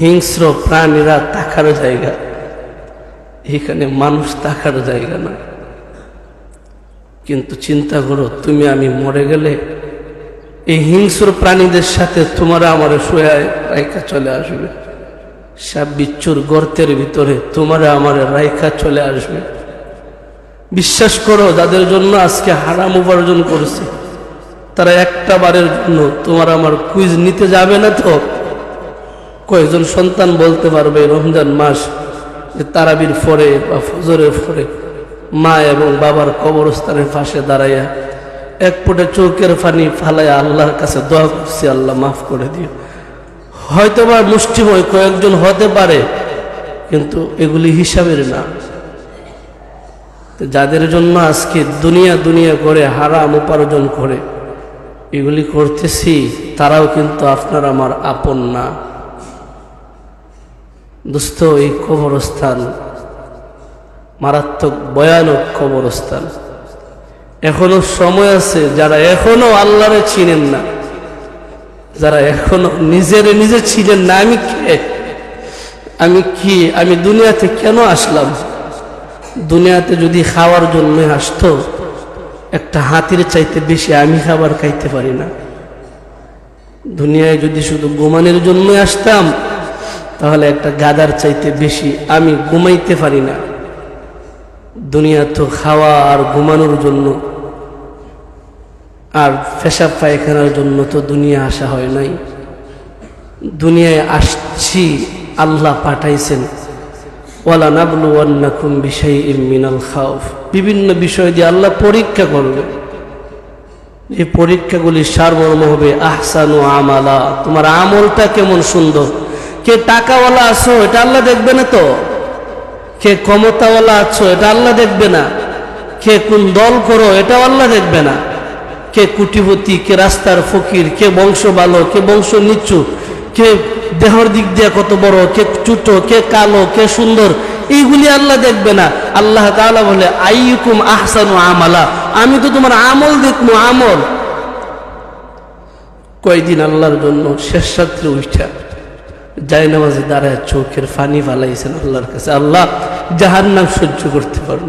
হিংস্র প্রাণীরা তাকার জায়গা। এখানে মানুষ তাকার জায়গা না। কিন্তু চিন্তা করো, তুমি আমি মরে গেলে এই হিংস্র প্রাণীদের সাথে তোমারা আমার শুয়ে রাইকা চলে আসবে। সাপ বিচ্ছুর গর্তের ভিতরে তোমারা আমার রাইখা চলে আসবে। বিশ্বাস করো, যাদের জন্য আজকে হারাম উপার্জন করছে, তারা একটা বারের জন্য তোমার আমার কুইজ নিতে যাবে না তো? কয়েকজন সন্তান বলতে পারবে রমজান মাস যে তারাবির পরে বা ফজরের পরে মা এবং বাবার কবরস্থানের পাশে দাঁড়াইয়া এক পোটে চৌকের পানি ফালাইয়া আল্লাহর কাছে দোয়া করছি, আল্লাহ মাফ করে দিও। হয়তো বা মুষ্টিময় কয়েকজন হতে পারে, কিন্তু এগুলি হিসাবের না। যাদের জন্য আজকে দুনিয়া দুনিয়া করে, হারাম উপার্জন করে, এগুলি করতেছি, তারাও কিন্তু আপনার আমার আপন না। দোস্ত এই কবরস্থান, মারাত্মক ভয়ানক কবরস্থান। এখনও সময় আছে যারা এখনও আল্লাহরে চিনেন না। যারা এখনও নিজের নিজে ছিলেন না, আমি কে? আমি কি? আমি দুনিয়াতে কেন আসলাম? দুনিয়াতে যদি খাওয়ার জন্য আসতো, একটা হাতির চাইতে বেশি আমি খাবার খাইতে পারি না। দুনিয়ায় যদি শুধু গোমানের জন্য আসতাম তাহলে একটা গাদার চাইতে বেশি আমি ঘুমাইতে পারি না। দুনিয়া তো খাওয়া আর ঘুমানোর জন্য আর পেশাব পায়খানার জন্য তো দুনিয়া আসা হয় নাই। দুনিয়ায় আসছি, আল্লাহ পাঠাইছেন, ওয়ালা নাবলু ওয়ান্নাকুম বিষয় মিনাল খাউফ। বিভিন্ন বিষয় দিয়ে আল্লাহ পরীক্ষা করবে। এই পরীক্ষাগুলি সারমর্ম হবে, আহসানু আমালা, তোমার আমলটা কেমন সুন্দর। কে টাকাওয়ালা আছো, এটা আল্লাহ দেখবে না তো? কে ক্ষমতাওয়ালা আছো, এটা আল্লাহ দেখবে না? কে কোন দল করো, এটাও আল্লাহ দেখবে না? কে কুটিপতি কে রাস্তার ফকির, কে বংশ ভালো কে বংশ নিচু কে দেহর দিক দিয়ে কত বড়, কে ছোট, কে কালো, কে সুন্দর, এইগুলি আল্লাহ দেখবে না। আল্লাহ তাআলা বলে আইকুম আহসানু আমালা। আমি তো তোমার আমল দেখব, আমল। কয়দিন আল্লাহর জন্য শেষ রাত্রে উঠা যাই নামাজে দাঁড়ায় চোখের ফানি ফালাইছেন আল্লাহর কাছে। আল্লাহ জাহান্নাম সহ্য করতে পারব